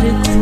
দ্বার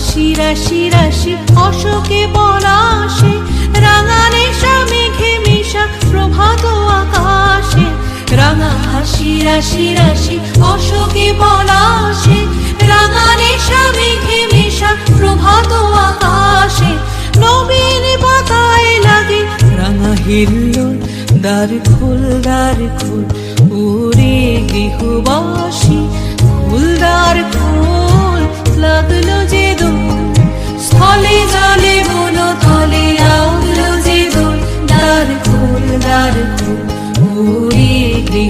রাশি রাশি অশোকে পলাশে রাঙা নেশা মেঘে মিশা, প্রভাত আকাশে। রাঙা হাসি, রাশি রাশি, অশোকে পলাশে রাঙা নেশা মেঘে মিশা, প্রভাত আকাশে। নবীন পাতায় লাগে রাঙা হিল্লোল, দ্বার খোল দ্বার খোল ওরে গৃহবাসী। ফুলদার খোল লাগল যে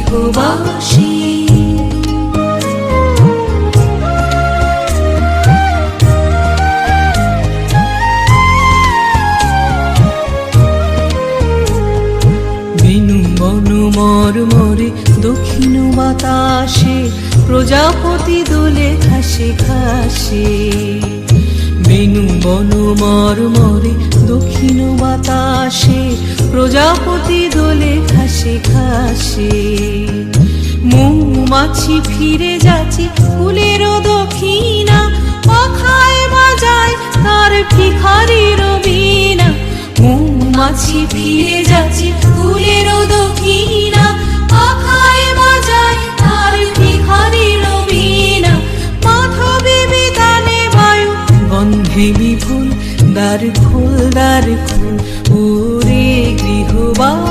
গৃহবাসী। বেনু বনু মর মরে দক্ষিণ বাতাসে, প্রজাপতি দোলে ঘাসে ঘাসে। বেনু বনু মর মরে দক্ষিণ বাতাসে প্রজাপতি দোলে ঘাসে ঘাসে। মৌমাছি ফিরে যাচ্ছে ফুলের দক্ষিণা, পাখায় বাজায় তার ভিখারির বীণা। মৌমাছি ফিরে ফুলদার ফুলদার ফুল ওরে গৃহবাস।